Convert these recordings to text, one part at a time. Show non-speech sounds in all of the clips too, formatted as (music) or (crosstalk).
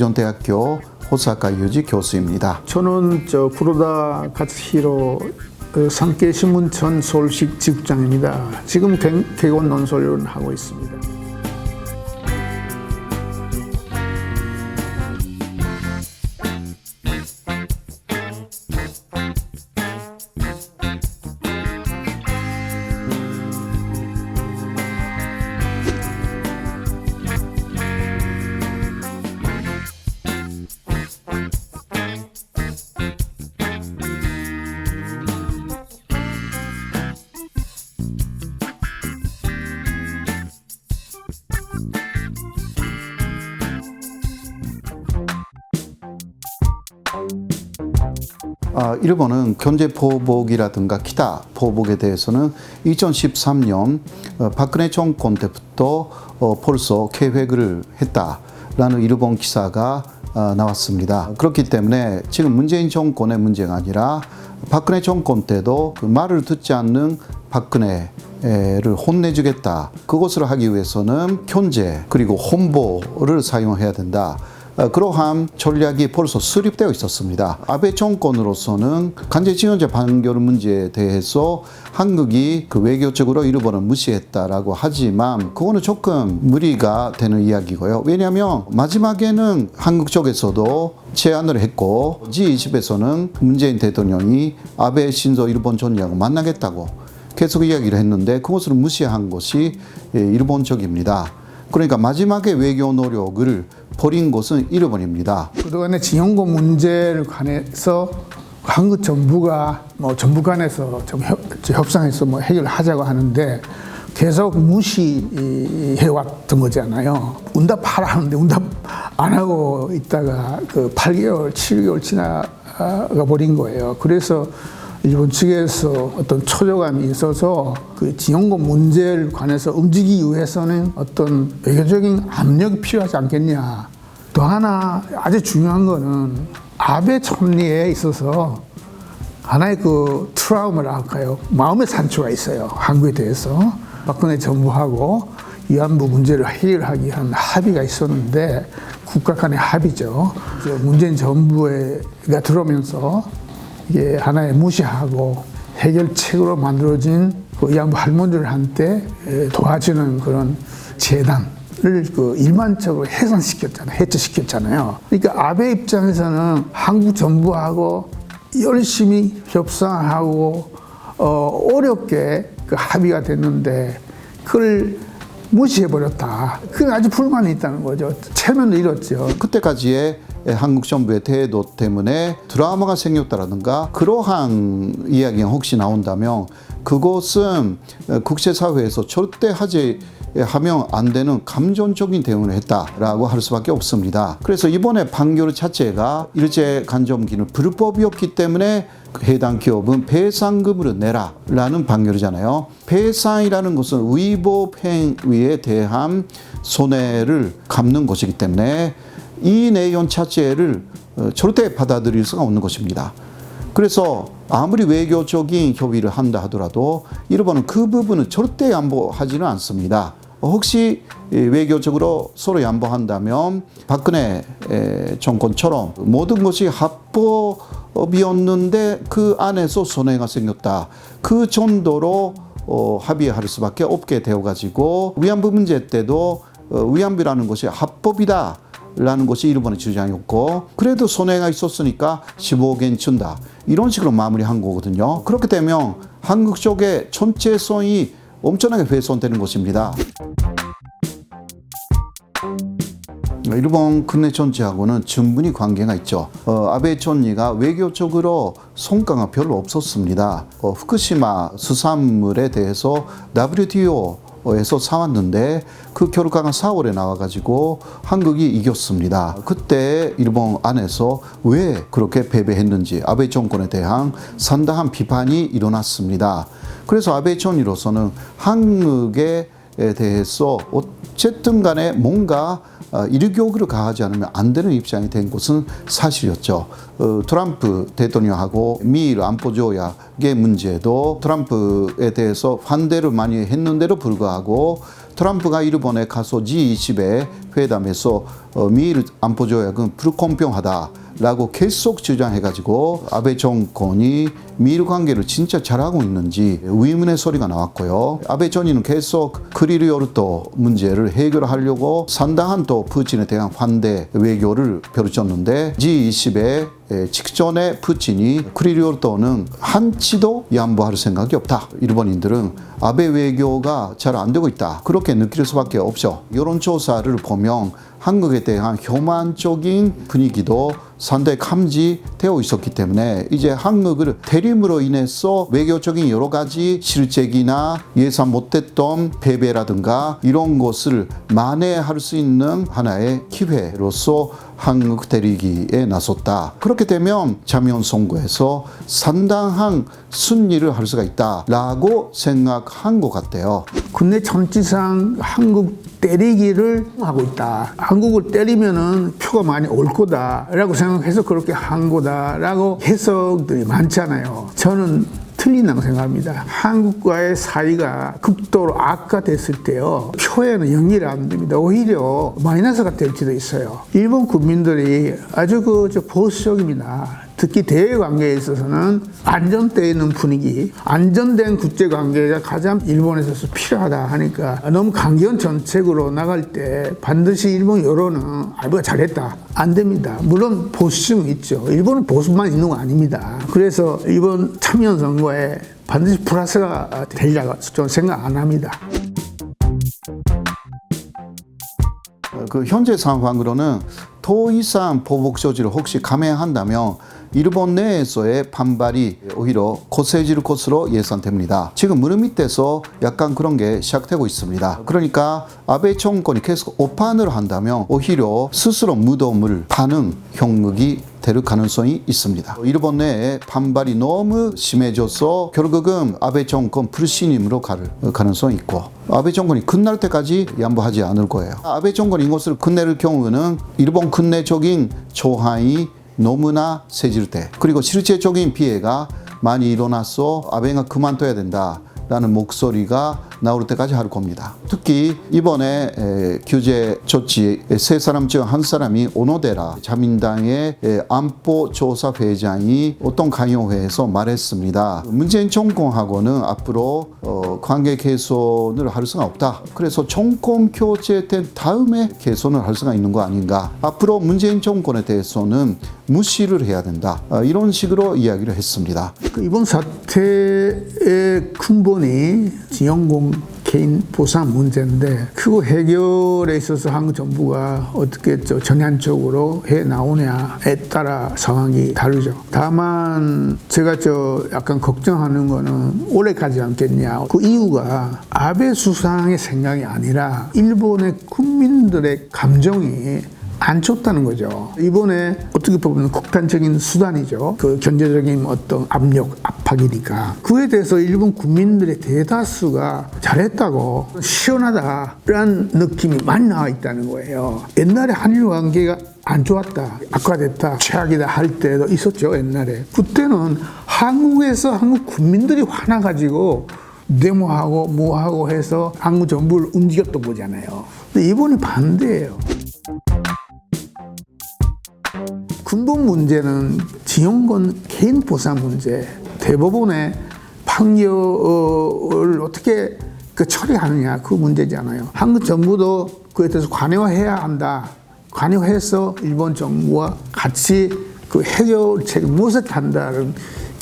세종대학교 호사카 유지 교수입니다. 저는 저 구로다 가츠히로 어, 산케 신문천 서울시 직장입니다. 지금 개- 개원 논설을 하고 있습니다. 아, 일본은 경제 보복이라든가 기타 보복에 대해서는 2013년 어, 박근혜 정권 때부터 어, 벌써 계획을 했다라는 일본 기사가 아, 나왔습니다. 그렇기 때문에 지금 문재인 정권의 문제가 아니라 박근혜 정권 때도 그 말을 듣지 않는 박근혜를 혼내주겠다. 그것을 하기 위해서는 견제 그리고 홍보를 사용해야 된다. 어, 그러한 전략이 벌써 수립되어 있었습니다. 아베 정권으로서는 간제징용제 판결 문제에 대해서 한국이 그 외교적으로 일본을 무시했다라고 하지만 그거는 조금 무리가 되는 이야기고요. 왜냐하면 마지막에는 한국 쪽에서도 제안을 했고 G20에서는 문재인 대통령이 아베 신조 일본 총리하고 만나겠다고 계속 이야기를 했는데 그것을 무시한 것이 예, 일본 쪽입니다. 그러니까 마지막에 외교 노력을 버린 것은 일본입니다. 그동안의 징용고 문제를 관해서 한국 정부가 뭐 정부 간에서 좀 협, 협상해서 뭐 해결하자고 하는데 계속 무시해왔던 거잖아요. 응답하라 하는데 응답 안 하고 있다가 그 8개월, 7개월 지나가 버린 거예요. 그래서 일본 측에서 어떤 초조감이 있어서 그 지원고 문제를 관해서 움직이기 위해서는 어떤 외교적인 압력이 필요하지 않겠냐. 또 하나 아주 중요한 거는 아베 총리에 있어서 하나의 그 트라우마라 할까요? 마음의 상처가 있어요. 한국에 대해서. 박근혜 정부하고 위안부 문제를 해결하기 위한 합의가 있었는데 국가 간의 합의죠. 문재인 정부가 들어오면서 이게 하나의 무시하고 해결책으로 만들어진 그 위안부 할머니들한테 도와주는 그런 재단을 그 일반적으로 해산시켰잖아요. 해체시켰잖아요. 그러니까 아베 입장에서는 한국 정부하고 열심히 협상하고 어, 어렵게 그 합의가 됐는데 그걸 무시해버렸다. 그건 아주 불만이 있다는 거죠. 체면을 잃었죠. 그때까지의 한국 정부의 태도 때문에 드라마가 생겼다라든가 그러한 이야기가 혹시 나온다면 그것은 국제사회에서 절대 하지 하면 안 되는 감정적인 대응을 했다라고 할 수밖에 없습니다. 그래서 이번에 판결 자체가 일제 간접기는 불법이었기 때문에 해당 기업은 배상금을 내라라는 판결이잖아요. 배상이라는 것은 위법 행위에 대한 손해를 갚는 것이기 때문에 이 내용 자체를 어, 절대 받아들일 수가 없는 것입니다. 그래서 아무리 외교적인 협의를 한다 하더라도 일본은 그 부분은 절대 양보하지는 않습니다. 혹시 외교적으로 서로 양보한다면 박근혜 정권처럼 모든 것이 합법이었는데 그 안에서 손해가 생겼다. 그 정도로 어, 합의할 수밖에 없게 되어가지고 위안부 문제 때도 어, 위안부라는 것이 합법이다. 라는 것이 일본의 주장이었고 그래도 손해가 있었으니까 15억엔 준다 이런 식으로 마무리한 거거든요 그렇게 되면 한국 쪽의 전체성이 엄청나게 훼손되는 것입니다 일본 국내 전체하고는 충분히 관계가 있죠. 어, 아베 총리가 외교적으로 성과가 별로 없었습니다. 어, 후쿠시마 수산물에 대해서 WTO 에서 사왔는데 그 결과가 4월에 나와가지고 한국이 이겼습니다. 그때 일본 안에서 왜 그렇게 패배했는지 아베 정권에 대한 상당한 비판이 일어났습니다. 그래서 아베 총리로서는 한국에 대해서 어쨌든 간에 뭔가 일교육을 가하지 않으면 안 되는 입장이 된 것은 사실이었죠. 어, 트럼프 대통령하고 미일 안보 조약의 문제도 트럼프에 대해서 반대를 많이 했는데도 불구하고 트럼프가 일본에 가서 G20의 회담에서 어, 미일 안보 조약은 불공평하다 라고 계속 주장해가지고 아베 정권이 미일 관계를 진짜 잘하고 있는지 의문의 소리가 나왔고요. 아베 전이는 계속 크리리오르토 문제를 해결하려고 상당한 또 푸틴에 대한 환대 외교를 펼쳤는데 G20의 직전에 푸틴이 크리리오르토는 한치도 양보할 생각이 없다. 일본인들은 아베 외교가 잘 안 되고 있다. 그렇게 느낄 수밖에 없죠. 여론조사를 보면 한국에 대한 혐한적인 분위기도 상당히 감지되어 있었기 때문에 이제 한국을 대림으로 인해서 외교적인 여러 가지 실책이나 예상 못했던 패배라든가 이런 것을 만회할 수 있는 하나의 기회로서 한국 대리기에 나섰다. 그렇게 되면 자면 선거에서 상당한 승리를 할 수가 있다라고 생각한 것 같아요. 국내 정치상 한국 때리기를 하고 있다. 한국을 때리면은 표가 많이 올 거다라고 생각해서 그렇게 한 거다라고 해석들이 많잖아요. 저는 틀린다고 생각합니다. 한국과의 사이가 극도로 악화됐을 때요. 표에는 연결이 안 됩니다. 오히려 마이너스가 될지도 있어요. 일본 국민들이 아주 그저 보수적입니다. 특히 대외 관계에 있어서는 안정되어 있는 분위기, 안정된 국제 관계가 가장 일본에 있어서 필요하다 하니까 너무 강경 정책으로 나갈 때 반드시 일본 여론은 아이가 잘했다. 안 됩니다. 물론 보수층 있죠. 일본은 보수만 있는 거 아닙니다. 그래서 이번 참여 선거에 반드시 플러스가 되리라고 좀 생각 안 합니다. 그 현재 상황으로는 더 이상 보복 조치를 혹시 감행한다면 일본 내에서의 반발이 오히려 거세질 것으로 예상됩니다. 지금 무릎 밑에서 약간 그런 게 시작되고 있습니다. 그러니까 아베 정권이 계속 오판을 한다면 오히려 스스로 무덤을 파는 형국이 될 가능성이 있습니다. 일본 내에 반발이 너무 심해져서 결국은 아베 정권 불신임으로 갈 가능성이 있고 아베 정권이 끝날 때까지 양보하지 않을 거예요. 아베 정권이 이것을 끝낼 경우는 일본 국내적인 조항이 너무나 세질 때. 그리고 실제적인 피해가 많이 일어나서 아베가 그만둬야 된다라는 목소리가 나올 때까지 할 겁니다. 특히 이번에 에, 규제 조치 세 사람 중 한 사람이 오노데라 자민당의 에, 안보 조사 회장이 어떤 강요회에서 말했습니다. 문재인 정권하고는 앞으로 어, 관계 개선을 할 수가 없다. 그래서 정권 교체된 다음에 개선을 할 수가 있는 거 아닌가. 앞으로 문재인 정권에 대해서는 무시를 해야 된다. 어, 이런 식으로 이야기를 했습니다. 그 이번 사태의 근본이 지영공 개인 보상 문제인데 그거 해결에 있어서 한국 정부가 어떻게 저 전향적으로 해 나오냐에 따라 상황이 다르죠. 다만 제가 저 약간 걱정하는 거는 오래 가지 않겠냐. 그 이유가 아베 수상의 생각이 아니라 일본의 국민들의 감정이 안 좋다는 거죠. 이번에 어떻게 보면 극단적인 수단이죠. 그 경제적인 어떤 압력, 압박이니까. 그에 대해서 일본 국민들의 대다수가 잘했다고 시원하다라는 느낌이 많이 나와 있다는 거예요. 옛날에 한일 관계가 안 좋았다, 악화됐다, 최악이다 할 때도 있었죠, 옛날에. 그때는 한국에서 한국 국민들이 화나가지고 데모하고 뭐하고 해서 한국 정부를 움직였던 거잖아요. 근데 이번이 반대예요. 근본 문제는 지용건 개인 보상 문제, 대법원의 판결을 어떻게 그 처리하느냐 그 문제잖아요. 한국 정부도 그에 대해서 관여해야 한다. 관여해서 일본 정부와 같이 그 해결책을 모색한다는 이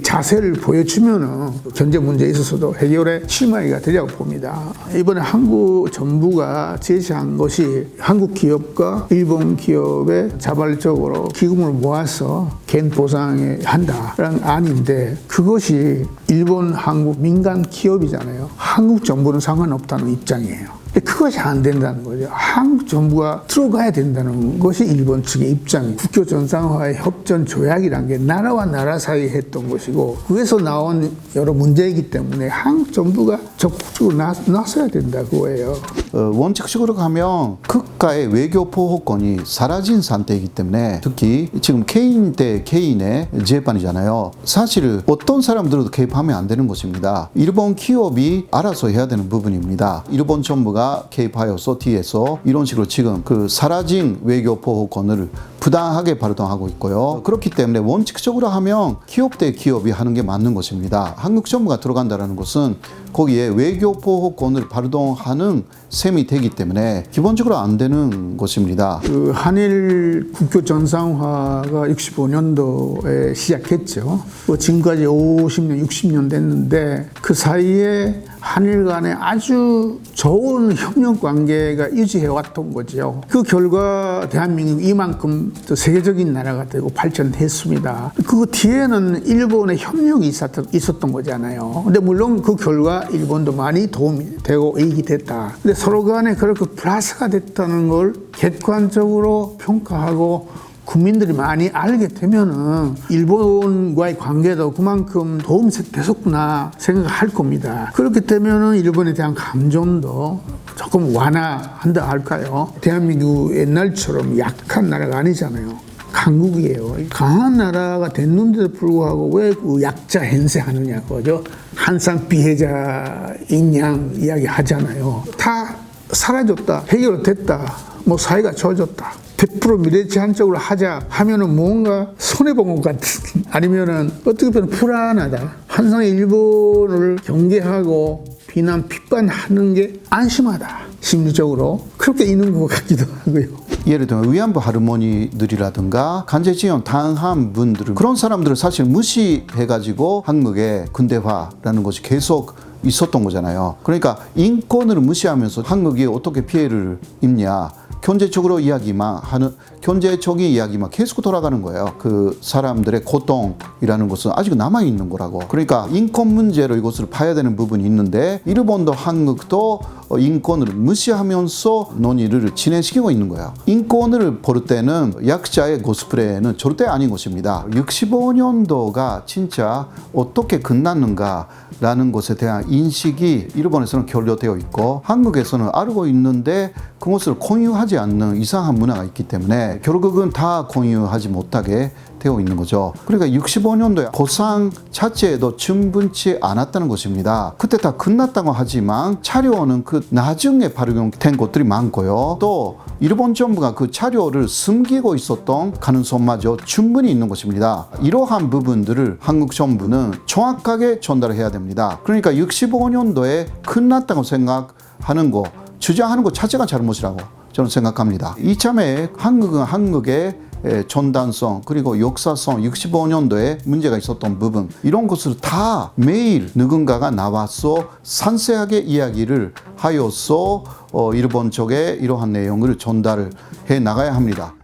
자세를 보여주면은 경제 문제에 있어서도 해결에 실마리가 되리라고 봅니다. 이번에 한국 정부가 제시한 것이 한국 기업과 일본 기업에 자발적으로 기금을 모아서 개인 보상에 한다라는 안인데 그것이 일본, 한국 민간 기업이잖아요. 한국 정부는 상관없다는 입장이에요. 그것이 안 된다는 거죠. 한국 정부가 들어가야 된다는 것이 일본 측의 입장이에요. 국교 정상화의 협전 조약이란 게 나라와 나라 사이에 했던 것이고 그에서 나온 여러 문제이기 때문에 한국 정부가 적극적으로 나, 나서야 된다 그거예요. 어, 원칙적으로 가면 국가의 외교 보호권이 사라진 상태이기 때문에 특히 지금 개인 대 개인의 재판이잖아요. 사실 어떤 사람들도 개입하면 안 되는 것입니다. 일본 기업이 알아서 해야 되는 부분입니다. 일본 정부가 일본가 개입하여서 뒤에서 이런 식으로 지금 그 사라진 외교 보호권을 부당하게 발동하고 있고요. 그렇기 때문에 원칙적으로 하면 기업 대 기업이 하는 게 맞는 것입니다. 한국 정부가 들어간다는 것은 거기에 외교 보호권을 발동하는 셈이 되기 때문에 기본적으로 안 되는 것입니다. 그 한일 국교 정상화가 65년도에 시작했죠. 뭐 지금까지 50년, 60년 됐는데 그 사이에 한일 간에 아주 좋은 협력 관계가 유지해 왔던 거죠. 그 결과 대한민국이 이만큼 또 세계적인 나라가 되고 발전했습니다. 그 뒤에는 일본의 협력이 있었던, 있었던 거잖아요. 근데 물론 그 결과 일본도 많이 도움이 되고 이익이 됐다. 근데 서로 간에 그렇게 플러스가 됐다는 걸 객관적으로 평가하고 국민들이 많이 알게 되면은 일본과의 관계도 그만큼 도움이 됐었구나 생각할 겁니다. 그렇게 되면은 일본에 대한 감정도 조금 완화한다 할까요? 대한민국 옛날처럼 약한 나라가 아니잖아요. 강국이에요. 강한 나라가 됐는데도 불구하고 왜 그 약자 행세하느냐고죠. 한상 피해자인 양 이야기 하잖아요. 다 사라졌다. 해결됐다. 뭐 사이가 좋아졌다. 100% 미래 제한적으로 하자 하면은 뭔가 손해본 것 같은 (laughs) 아니면은 어떻게 보면 불안하다. 항상 일본을 경계하고 비난 핍반하는 게 안심하다. 심리적으로 그렇게 있는 것 같기도 하고요. 예를 들면 위안부 할머니들이라든가 간제 지원 당한 분들 그런 사람들을 사실 무시해가지고 한국의 근대화라는 것이 계속 있었던 거잖아요. 그러니까 인권을 무시하면서 한국이 어떻게 피해를 입냐. 경제적으로 이야기만 하는 경제적인 이야기만 계속 돌아가는 거예요. 그 사람들의 고통이라는 것은 아직 남아 있는 거라고. 그러니까 인권 문제로 이것을 봐야 되는 부분이 있는데 일본도 한국도 어, 인권을 무시하면서 논의를 진행시키고 있는 거예요. 인권을 볼 때는 약자의 고스프레는 절대 아닌 것입니다. 65년도가 진짜 어떻게 끝났는가라는 것에 대한 인식이 일본에서는 결여되어 있고 한국에서는 알고 있는데 그것을 공유하지 않는 이상한 문화가 있기 때문에 결국은 다 공유하지 못하게 되어 있는 거죠. 그러니까 65년도에 보상 자체에도 충분치 않았다는 것입니다. 그때 다 끝났다고 하지만 차료는 그 나중에 발효된 것들이 많고요. 또 일본 정부가 그 차료를 숨기고 있었던 가능성마저 충분히 있는 것입니다. 이러한 부분들을 한국 정부는 정확하게 전달해야 됩니다. 그러니까 65년도에 끝났다고 생각하는 거, 주장하는 것 자체가 잘못이라고 저는 생각합니다. 이참에 한국은 한국의 에, 전단성 그리고 역사성 65년도에 문제가 있었던 부분 이런 것을 다 매일 누군가가 나와서 상세하게 이야기를 하여서 어, 일본 쪽에 이러한 내용을 전달을 해 나가야 합니다.